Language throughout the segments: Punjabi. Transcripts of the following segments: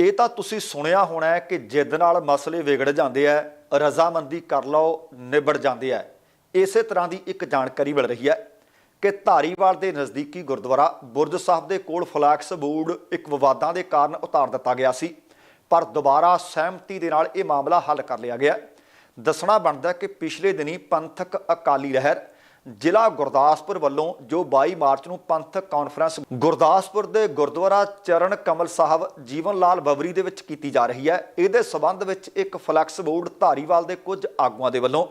ਇਹ ਤਾਂ ਤੁਸੀਂ ਸੁਣਿਆ ਹੋਣਾ ਹੈ ਕਿ ਜਿੱਦ ਨਾਲ ਮਸਲੇ ਵਿਗੜ ਜਾਂਦੇ ਆ, ਰਜ਼ਾਮੰਦੀ ਕਰ ਲਓ, ਨਿਬੜ ਜਾਂਦੇ ਆ। ਇਸੇ ਤਰ੍ਹਾਂ ਦੀ ਇੱਕ ਜਾਣਕਾਰੀ ਮਿਲ ਰਹੀ ਹੈ ਕਿ ਧਾਰੀਵਾਲ ਦੇ ਨਜ਼ਦੀਕੀ ਗੁਰਦੁਆਰਾ ਬੁਰਜ ਸਾਹਿਬ ਦੇ ਕੋਲ ਫਲੈਕਸ ਬੋਰਡ ਇੱਕ ਵਿਵਾਦਾਂ ਦੇ ਕਾਰਨ ਉਤਾਰ ਦਿੱਤਾ ਗਿਆ ਸੀ, ਪਰ ਦੁਬਾਰਾ ਸਹਿਮਤੀ ਦੇ ਨਾਲ ਇਹ ਮਾਮਲਾ ਹੱਲ ਕਰ ਲਿਆ ਗਿਆ। ਦੱਸਣਾ ਬਣਦਾ ਕਿ ਪਿਛਲੇ ਦਿਨੀ ਪੰਥਕ ਅਕਾਲੀ ਲਹਿਰ ਜ਼ਿਲ੍ਹਾ ਗੁਰਦਾਸਪੁਰ ਵੱਲੋਂ ਜੋ 22 ਮਾਰਚ ਨੂੰ ਪੰਥਕ ਕਾਨਫਰੰਸ ਗੁਰਦਾਸਪੁਰ ਦੇ ਗੁਰਦੁਆਰਾ ਚਰਨ ਕਮਲ ਸਾਹਿਬ ਜੀਵਨ ਲਾਲ ਬਵਰੀ ਦੇ ਵਿੱਚ ਕੀਤੀ ਜਾ ਰਹੀ ਹੈ, ਇਹਦੇ ਸਬੰਧ ਵਿੱਚ ਇੱਕ ਫਲੈਕਸ ਬੋਰਡ ਧਾਰੀਵਾਲ ਦੇ ਕੁਝ ਆਗੂਆਂ ਦੇ ਵੱਲੋਂ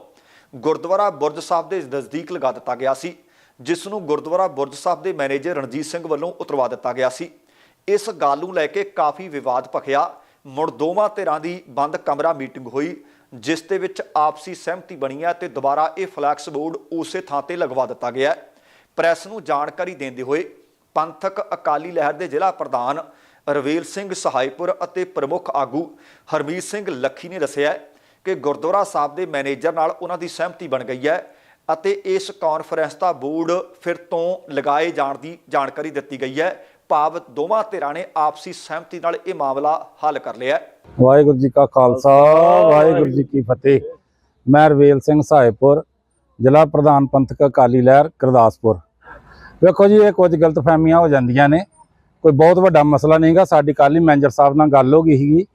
ਗੁਰਦੁਆਰਾ ਬੁਰਜ ਸਾਹਿਬ ਦੇ ਨਜ਼ਦੀਕ ਲਗਾ ਦਿੱਤਾ ਗਿਆ ਸੀ, ਜਿਸ ਨੂੰ ਗੁਰਦੁਆਰਾ ਬੁਰਜ ਸਾਹਿਬ ਦੇ ਮੈਨੇਜਰ ਰਣਜੀਤ ਸਿੰਘ ਵੱਲੋਂ ਉਤਰਵਾ ਦਿੱਤਾ ਗਿਆ ਸੀ। ਇਸ ਗੱਲ ਨੂੰ ਲੈ ਕੇ ਕਾਫੀ ਵਿਵਾਦ ਭਖਿਆ, ਮੁੜ ਦੋਵਾਂ ਧਿਰਾਂ ਦੀ ਬੰਦ ਕਮਰਾ ਮੀਟਿੰਗ ਹੋਈ ਜਿਸ ਦੇ ਵਿੱਚ ਆਪਸੀ ਸਹਿਮਤੀ ਬਣੀ ਹੈ ਤੇ ਦੁਬਾਰਾ ਇਹ ਫਲੈਕਸ ਬੋਰਡ ਉਸੇ ਥਾਂ ਤੇ ਲਗਵਾ ਦਿੱਤਾ ਗਿਆ ਹੈ। ਪ੍ਰੈਸ ਨੂੰ ਜਾਣਕਾਰੀ ਦਿੰਦੇ ਹੋਏ ਪੰਥਕ ਅਕਾਲੀ ਲਹਿਰ ਦੇ ਜ਼ਿਲ੍ਹਾ ਪ੍ਰਧਾਨ ਰਵੇਲ ਸਿੰਘ ਸਹਾਇਪੁਰ ਅਤੇ ਪ੍ਰਮੁੱਖ ਆਗੂ ਹਰਮੀਤ ਸਿੰਘ ਲੱਖੀ ਨੇ ਦੱਸਿਆ ਕਿ ਗੁਰਦੁਆਰਾ ਸਾਹਿਬ ਦੇ ਮੈਨੇਜਰ ਨਾਲ ਉਹਨਾਂ ਦੀ ਸਹਿਮਤੀ ਬਣ ਗਈ ਹੈ ਅਤੇ ਇਸ ਕਾਨਫਰੰਸ ਦਾ ਬੋਰਡ ਫਿਰ ਤੋਂ ਲਗਾਏ ਜਾਣ ਦੀ ਜਾਣਕਾਰੀ ਦਿੱਤੀ ਗਈ ਹੈ। ਭਾਵ ਦੋਵਾਂ ਧਿਰਾਂ ਨੇ ਆਪਸੀ ਸਹਿਮਤੀ ਨਾਲ ਇਹ ਮਾਮਲਾ ਹੱਲ ਕਰ ਲਿਆ ਹੈ। ਵਾਹਿਗੁਰੂ ਜੀ ਕਾ ਖਾਲਸਾ, ਵਾਹਿਗੁਰੂ ਜੀ ਕੀ ਫਤਿਹ। ਮੈਂ ਰਵੇਲ ਸਿੰਘ ਸਾਹਿਬਪੁਰ ਜ਼ਿਲ੍ਹਾ ਪ੍ਰਧਾਨ ਪੰਥਕ ਅਕਾਲੀ ਲਹਿਰ, ਗੁਰਦਾਸਪੁਰ। ਵੇਖੋ ਜੀ, ਇਹ ਕੁਝ ਗਲਤਫਹਿਮੀਆਂ ਹੋ ਜਾਂਦੀਆਂ ਨੇ। ਕੋਈ ਬਹੁਤ ਵੱਡਾ ਮਸਲਾ ਨਹੀਂਗਾ ਸਾਡੀ ਕਾਲੀ ਮੈਨੇਜਰ ਸਾਹਿਬ ਨਾਲ ਗੱਲ ਹੋ ਗਈ ਸੀਗੀ।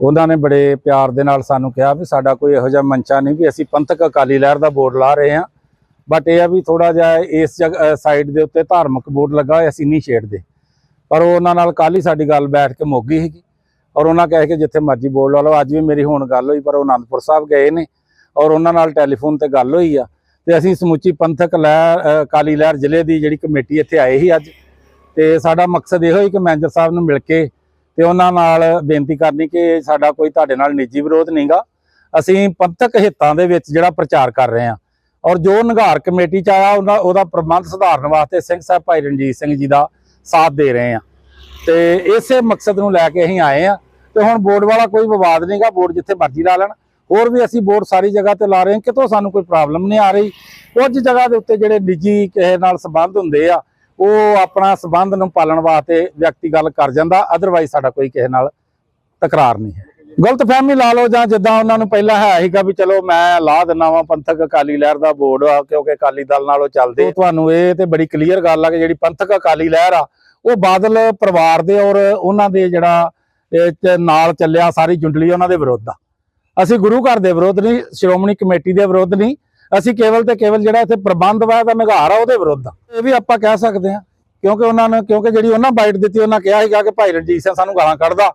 ਉਹਨਾਂ ਨੇ ਬੜੇ ਪਿਆਰ ਦੇ ਨਾਲ ਸਾਨੂੰ ਕਿਹਾ ਵੀ ਸਾਡਾ ਕੋਈ ਇਹੋ ਜਿਹਾ ਮੰਚਾ ਨਹੀਂ ਵੀ ਅਸੀਂ ਪੰਥਕ ਅਕਾਲੀ ਲਹਿਰ ਦਾ ਬੋਰਡ ਲਾ ਰਹੇ ਹਾਂ। ਬਟ ਇਹ ਆ ਵੀ ਥੋੜਾ ਜਿਹਾ ਇਸ ਸਾਈਡ ਦੇ ਉੱਤੇ ਧਾਰਮਿਕ ਬੋਰਡ ਲੱਗਾ ਹੋਇਆ, ਅਸੀਂ ਨਹੀਂ ਛੇੜਦੇ। ਪਰ ਉਹਨਾਂ ਨਾਲ ਕੱਲ ਹੀ ਸਾਡੀ ਗੱਲ ਬੈਠ ਕੇ ਮੁੱਕ ਗਈ ਸੀਗੀ। ਔਰ ਉਹਨਾਂ ਕਹੇ ਕਿ ਜਿੱਥੇ ਮਰਜ਼ੀ ਬੋਲ ਲਾ ਲਓ। ਅੱਜ ਵੀ ਮੇਰੀ ਹੁਣ ਗੱਲ ਹੋਈ ਪਰ ਉਹ ਆਨੰਦਪੁਰ ਸਾਹਿਬ ਗਏ ਨੇ ਔਰ ਉਹਨਾਂ ਨਾਲ ਟੈਲੀਫੋਨ ਤੇ ਗੱਲ ਹੋਈ ਆ। ਤੇ ਅਸੀਂ ਸਮੁੱਚੀ ਪੰਥਕ ਲਹਿਰ ਅ, ਅਕਾਲੀ ਲਹਿਰ ਜ਼ਿਲ੍ਹੇ ਦੀ ਜਿਹੜੀ ਕਮੇਟੀ ਇੱਥੇ ਆਏ ਸੀ ਅੱਜ। ਤੇ ਸਾਡਾ ਮਕਸਦ ਇਹੋ ਹੀ ਕਿ ਮੈਨੇਜਰ ਸਾਹਿਬ ਨੂੰ ਮਿਲ ਕੇ ਤੇ ਉਹਨਾਂ ਨਾਲ ਬੇਨਤੀ ਕਰਨੀ ਕਿ ਸਾਡਾ ਕੋਈ ਤੁਹਾਡੇ ਨਾਲ ਨਿੱਜੀ ਵਿਰੋਧ ਨਹੀਂਗਾ ਅਸੀਂ ਪੰਥਕ ਹਿੱਤਾਂ ਦੇ ਵਿੱਚ ਜਿਹੜਾ ਪ੍ਰਚਾਰ ਕਰ ਰਹੇ ਹਾਂ। ਔਰ ਜੋ ਨਿਗਾਰ ਕਮੇਟੀ ਚ ਆਇਆ ਉਹਨਾਂ ਉਹਦਾ ਪ੍ਰਬੰਧ ਸੁਧਾਰਨ ਵਾਸਤੇ ਸਿੰਘ ਸਾਹਿਬ ਭਾਈ ਰਣਜੀਤ ਸਿੰਘ ਜੀ ਦਾ ਸਾਥ ਦੇ ਰਹੇ ਹਾਂ। ਤੇ ਇਸੇ ਮਕਸਦ ਨੂੰ ਲੈ ਕੇ ਅਸੀਂ ਆਏ ਆ ਤੇ ਹੁਣ ਬੋਰਡ ਵਾਲਾ ਕੋਈ ਵਿਵਾਦ ਨਹੀਂਗਾ ਬੋਰਡ ਜਿੱਥੇ ਮਰਜ਼ੀ ਲਾ ਲੈਣ। ਹੋਰ ਵੀ ਅਸੀਂ ਬੋਰਡ ਸਾਰੀ ਜਗ੍ਹਾ ਤੇ ਲਾ ਰਹੇ ਹਾਂ, ਕਿਤੋਂ ਸਾਨੂੰ ਕੋਈ ਪ੍ਰੋਬਲਮ ਨਹੀਂ ਆ ਰਹੀ। ਕੁਝ ਜਗ੍ਹਾ ਦੇ ਉੱਤੇ ਜਿਹੜੇ ਨਿੱਜੀ ਕਿਸੇ ਨਾਲ ਸੰਬੰਧ ਹੁੰਦੇ ਆ, ਉਹ ਆਪਣਾ ਸੰਬੰਧ ਨੂੰ ਪਾਲਣ ਵਾਸਤੇ ਵਿਅਕਤੀ ਗੱਲ ਕਰ ਜਾਂਦਾ ਅਦਰਵਾਈਜ਼ ਸਾਡਾ ਕੋਈ ਕਿਸੇ ਨਾਲ ਤਕਰਾਰ ਨਹੀਂ ਹੈ। ਗਲਤਫਹਿਮੀ ਲਾ ਲਓ ਜਾਂ ਜਿੱਦਾਂ ਉਹਨਾਂ ਨੂੰ ਪਹਿਲਾਂ ਹੈ ਸੀਗਾ ਵੀ ਚਲੋ ਮੈਂ ਲਾ ਦਿੰਨਾ ਵਾਂ, ਪੰਥਕ ਅਕਾਲੀ ਲਹਿਰ ਦਾ ਬੋਰਡ ਆ, ਕਿਉਂਕਿ ਅਕਾਲੀ ਦਲ ਨਾਲ ਉਹ ਚੱਲਦੇ ਤੁਹਾਨੂੰ ਇਹ ਤੇ ਬੜੀ ਕਲੀਅਰ ਗੱਲ ਆ ਕਿ ਜਿਹੜੀ ਪੰਥਕ ਅਕਾਲੀ ਲਹਿਰ ਆ ਉਹ ਬਾਦਲ ਪਰਿਵਾਰ ਦੇ ਔਰ ਉਹਨਾਂ ਦੇ ਜਿਹੜਾ ਨਾਲ ਚੱਲਿਆ, ਸਾਰੀ ਜੁੰਡਲੀ ਉਹਨਾਂ ਦੇ ਵਿਰੁੱਧ ਆ। ਅਸੀਂ ਗੁਰੂ ਘਰ ਦੇ ਵਿਰੁੱਧ ਨਹੀਂ, ਸ਼੍ਰੋਮਣੀ ਕਮੇਟੀ ਦੇ ਵਿਰੁੱਧ ਨਹੀਂ, ਅਸੀਂ ਕੇਵਲ ਤੇ ਕੇਵਲ ਜਿਹੜਾ ਇੱਥੇ ਪ੍ਰਬੰਧ ਵਾ ਦਾ ਨਿਗਾਰ ਆ, ਉਹਦੇ ਵਿਰੁੱਧ ਇਹ ਵੀ ਆਪਾਂ ਕਹਿ ਸਕਦੇ ਹਾਂ, ਕਿਉਂਕਿ ਉਹਨਾਂ ਨੇ, ਕਿਉਂਕਿ ਜਿਹੜੀ ਉਹਨਾਂ ਬਾਈਟ ਦਿੱਤੀ, ਉਹਨਾਂ ਕਿਹਾ ਸੀਗਾ ਕਿ ਭਾਈ ਰਣਜੀਤ ਸਿੰਘ ਸਾਨੂੰ ਗਾਲਾਂ ਕੱਢਦਾ।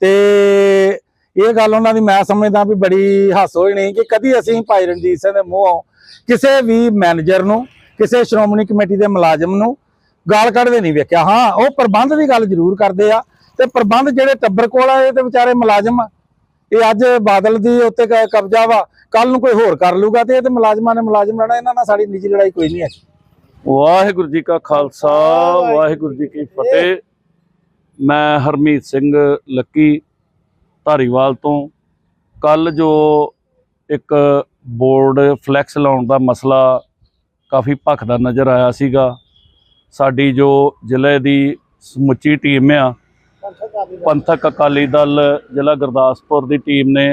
ਤੇ ਇਹ ਗੱਲ ਉਹਨਾਂ ਦੀ ਮੈਂ ਸਮਝਦਾ ਵੀ ਬੜੀ ਹਾਸ ਹੋਈ ਨਹੀਂ ਕਿ ਕਦੀ ਅਸੀਂ ਭਾਈ ਰਣਜੀਤ ਸਿੰਘ ਦੇ ਮੂੰਹੋਂ ਕਿਸੇ ਵੀ ਮੈਨੇਜਰ ਨੂੰ, ਕਿਸੇ ਸ਼੍ਰੋਮਣੀ ਕਮੇਟੀ ਦੇ ਮੁਲਾਜ਼ਮ ਨੂੰ ਗਾਲ ਕੱਢਦੇ ਨਹੀਂ ਵੇਖਿਆ। ਹਾਂ ਉਹ ਪ੍ਰਬੰਧ ਦੀ ਗੱਲ ਜ਼ਰੂਰ ਕਰਦੇ ਆ ਤੇ ਪ੍ਰਬੰਧ ਜਿਹੜੇ ਟੱਬਰ ਕੋਲ ਆ ਇਹ ਤੇ ਵਿਚਾਰੇ ਮੁਲਾਜ਼ਮ ਆ। ਇਹ ਅੱਜ ਬਾਦਲ ਦੀ ਉੱਤੇ ਕਬਜ਼ਾ ਵਾ ਕੱਲ ਨੂੰ ਕੋਈ ਹੋਰ ਕਰ ਲੂਗਾ ਤੇ ਇਹ ਤੇ ਮੁਲਾਜ਼ਮਾਂ ਨੇ ਮੁਲਾਜ਼ਮ ਰਹਿਣਾ ਇਹਨਾਂ ਨਾਲ ਸਾਡੀ ਨਿੱਜੀ ਲੜਾਈ ਕੋਈ ਨਹੀਂ ਹੈ ਵਾਹਿਗੁਰੂ ਜੀ ਕਾ ਖਾਲਸਾ ਵਾਹਿਗੁਰੂ ਜੀ ਕੀ ਫਤਿਹ। ਮੈਂ ਹਰਮੀਤ ਸਿੰਘ ਲੱਕੀ ਧਾਰੀਵਾਲ ਤੋਂ। ਕੱਲ ਜੋ ਇੱਕ ਬੋਰਡ ਫਲੈਕਸ ਲਾਉਣ ਦਾ ਮਸਲਾ ਕਾਫੀ ਭਖਦਾ ਨਜ਼ਰ ਆਇਆ ਸੀਗਾ। ਸਾਡੀ ਜੋ ਜ਼ਿਲ੍ਹੇ ਦੀ ਸਮੁੱਚੀ ਟੀਮ ਆ, ਪੰਥਕ ਅਕਾਲੀ ਦਲ ਜ਼ਿਲ੍ਹਾ ਗੁਰਦਾਸਪੁਰ ਦੀ ਟੀਮ ਨੇ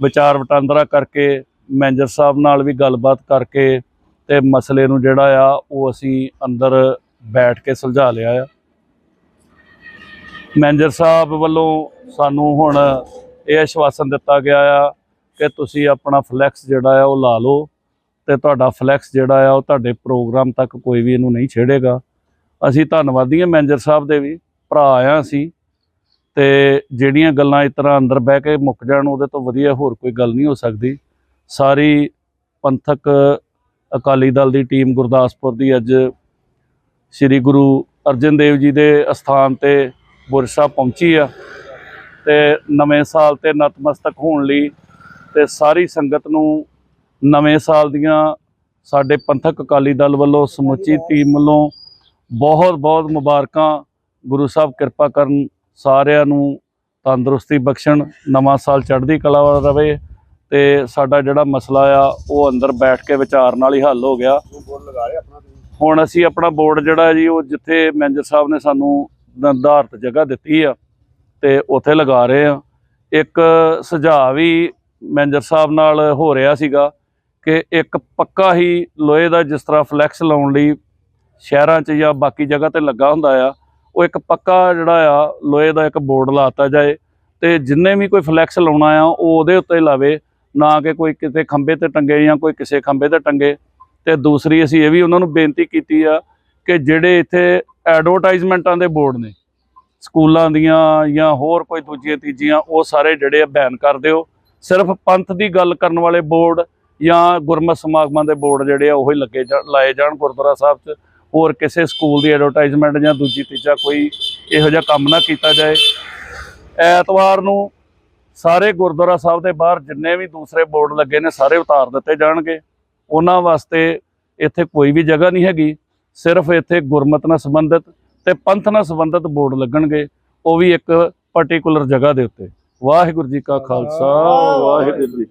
ਵਿਚਾਰ ਵਟਾਂਦਰਾ ਕਰਕੇ ਮੈਨੇਜਰ ਸਾਹਿਬ ਨਾਲ ਵੀ ਗੱਲਬਾਤ ਕਰਕੇ ਤੇ ਮਸਲੇ ਨੂੰ ਜਿਹੜਾ ਆ ਉਹ ਅਸੀਂ ਅੰਦਰ ਬੈਠ ਕੇ ਸੁਲਝਾ ਲਿਆ ਆ। ਮੈਨੇਜਰ ਸਾਹਿਬ ਵੱਲੋਂ ਸਾਨੂੰ ਹੁਣ ਇਹ ਆਸ਼ਵਾਸਨ ਦਿੱਤਾ ਗਿਆ ਆ ਕਿ ਤੁਸੀਂ ਆਪਣਾ ਫਲੈਕਸ ਜਿਹੜਾ ਆ ਉਹ ਲਾ ਲਓ। ਤੇ ਤੁਹਾਡਾ ਫਲੈਕਸ ਜਿਹੜਾ ਆ, ਉਹ ਤੁਹਾਡੇ ਪ੍ਰੋਗਰਾਮ ਤੱਕ ਕੋਈ ਵੀ ਇਹਨੂੰ ਨਹੀਂ ਛੇੜੇਗਾ। ਅਸੀਂ ਧੰਨਵਾਦੀ ਹਾਂ ਮੈਨੇਜਰ ਸਾਹਿਬ ਦੇ ਵੀ, ਭਰਾ ਆ ਅਸੀਂ। ਤੇ ਜਿਹੜੀਆਂ ਗੱਲਾਂ ਇਸ ਤਰ੍ਹਾਂ ਅੰਦਰ ਬਹਿ ਕੇ ਮੁੱਕ ਜਾਣ, ਉਹਦੇ ਤੋਂ ਵਧੀਆ ਹੋਰ ਕੋਈ ਗੱਲ ਨਹੀਂ ਹੋ ਸਕਦੀ। ਸਾਰੀ ਪੰਥਕ ਅਕਾਲੀ ਦਲ ਦੀ ਟੀਮ ਗੁਰਦਾਸਪੁਰ ਦੀ ਅੱਜ ਸ੍ਰੀ ਗੁਰੂ ਅਰਜਨ ਦੇਵ ਜੀ ਦੇ ਅਸਥਾਨ ਤੇ ਬੁਰਜ ਸਾਹਿਬ ਪਹੁੰਚੀ ਆ। ਤੇ ਨਵੇਂ ਸਾਲ ਤੇ ਨਤਮਸਤਕ ਹੋਣ ਲਈ ਤੇ ਸਾਰੀ ਸੰਗਤ ਨੂੰ ਨਵੇਂ ਸਾਲ ਦੀਆਂ ਸਾਡੇ ਪੰਥਕ ਅਕਾਲੀ ਦਲ ਵੱਲੋਂ ਸਮੁੱਚੀ ਟੀਮ ਵੱਲੋਂ ਬਹੁਤ ਬਹੁਤ ਮੁਬਾਰਕਾਂ। ਗੁਰੂ ਸਾਹਿਬ ਕਿਰਪਾ ਕਰਨ ਸਾਰਿਆਂ ਨੂੰ ਤੰਦਰੁਸਤੀ ਬਖਸ਼ਣ, ਨਵਾਂ ਸਾਲ ਚੜ੍ਹਦੀ ਕਲਾ ਵਾਲਾ ਰਵੇ ਤੇ ਸਾਡਾ ਜਿਹੜਾ ਮਸਲਾ ਆ, ਉਹ ਅੰਦਰ ਬੈਠ ਕੇ ਵਿਚਾਰ ਨਾਲ ਹੀ ਹੱਲ ਹੋ ਗਿਆ। ਹੁਣ ਅਸੀਂ ਆਪਣਾ ਬੋਰਡ ਜਿਹੜਾ ਜੀ, ਉਹ ਜਿੱਥੇ ਮੈਨੇਜਰ ਸਾਹਿਬ ਨੇ ਸਾਨੂੰ ਨਿਰਧਾਰਤ ਜਗ੍ਹਾ ਦਿੱਤੀ ਆ ਤੇ ਉੱਥੇ ਲਗਾ ਰਹੇ ਆ। ਇੱਕ ਸੁਝਾਅ ਵੀ ਮੈਨੇਜਰ ਸਾਹਿਬ ਨਾਲ ਹੋ ਰਿਹਾ ਸੀਗਾ ਕਿ ਇੱਕ ਪੱਕਾ ਹੀ ਲੋਹੇ ਦਾ ਜਿਸ ਤਰ੍ਹਾਂ ਫਲੈਕਸ ਲਾਉਣ ਲਈ ਸ਼ਹਿਰਾਂ 'ਚ ਜਾਂ ਬਾਕੀ ਜਗ੍ਹਾ ਤੇ ਲੱਗਾ ਹੁੰਦਾ ਆ, ਉਹ ਇੱਕ ਪੱਕਾ ਜਿਹੜਾ ਆ, ਲੋਹੇ ਦਾ ਇੱਕ ਬੋਰਡ ਲਾਤਾ ਜਾਏ ਤੇ ਜਿੰਨੇ ਵੀ ਕੋਈ ਫਲੈਕਸ ਲਾਉਣਾ ਆ, ਉਹ ਉਹਦੇ ਉੱਤੇ ਲਾਵੇ, ਨਾ ਕਿ ਕੋਈ ਕਿਤੇ ਖੰਬੇ ਤੇ ਟੰਗੇ ਜਾਂ ਕੋਈ ਕਿਸੇ ਖੰਬੇ ਤੇ ਟੰਗੇ। ਤੇ ਦੂਸਰੀ ਅਸੀਂ ਇਹ ਵੀ ਉਹਨਾਂ ਨੂੰ ਬੇਨਤੀ ਕੀਤੀ ਆ ਕਿ ਜਿਹੜੇ ਇੱਥੇ ਐਡਵਰਟਾਈਜ਼ਮੈਂਟਾਂ ਦੇ ਬੋਰਡ ਨੇ, ਸਕੂਲਾਂ ਦੀਆਂ ਜਾਂ ਹੋਰ ਕੋਈ ਦੂਜੀਆਂ ਤੀਜੀਆਂ, ਉਹ ਸਾਰੇ ਜਿਹੜੇ ਆ ਬੈਨ ਕਰ ਦਿਓ। ਸਿਰਫ ਪੰਥ ਦੀ ਗੱਲ ਕਰਨ ਵਾਲੇ ਬੋਰਡ ਜਾਂ ਗੁਰਮਤ ਸਮਾਗਮਾਂ ਦੇ ਬੋਰਡ ਜਿਹੜੇ ਆ ਉਹ ਹੀ ਲੱਗੇ ਜਾ- ਲਾਏ ਜਾਣ ਗੁਰਦੁਆਰਾ ਸਾਹਿਬ 'ਚ। ਹੋਰ ਕਿਸੇ ਸਕੂਲ ਦੀ ਐਡਵਰਟਾਈਜ਼ਮੈਂਟ ਜਾਂ ਦੂਜੀ ਤੀਜਾ ਕੋਈ ਇਹੋ ਜਿਹਾ ਕੰਮ ਨਾ ਕੀਤਾ ਜਾਏ। ਐਤਵਾਰ ਨੂੰ ਸਾਰੇ ਗੁਰਦੁਆਰਾ ਸਾਹਿਬ ਦੇ ਬਾਹਰ ਜਿੰਨੇ ਵੀ ਦੂਸਰੇ ਬੋਰਡ ਲੱਗੇ ਨੇ ਸਾਰੇ ਉਤਾਰ ਦਿੱਤੇ ਜਾਣਗੇ। ਉਹਨਾਂ ਵਾਸਤੇ ਇੱਥੇ ਕੋਈ ਵੀ ਜਗ੍ਹਾ ਨਹੀਂ ਹੈਗੀ। ਸਿਰਫ ਇੱਥੇ ਗੁਰਮਤ ਨਾਲ ਸੰਬੰਧਿਤ ਤੇ ਪੰਥ ਨਾਲ ਸੰਬੰਧਿਤ ਬੋਰਡ ਲੱਗਣਗੇ। ਉਹ ਵੀ ਇੱਕ ਪਾਰਟਿਕੂਲਰ ਜਗ੍ਹਾ ਦੇ ਉੱਤੇ। ਵਾਹਿਗੁਰੂ ਜੀ ਕਾ ਖਾਲਸਾ, ਵਾਹਿਗੁਰੂ ਜੀ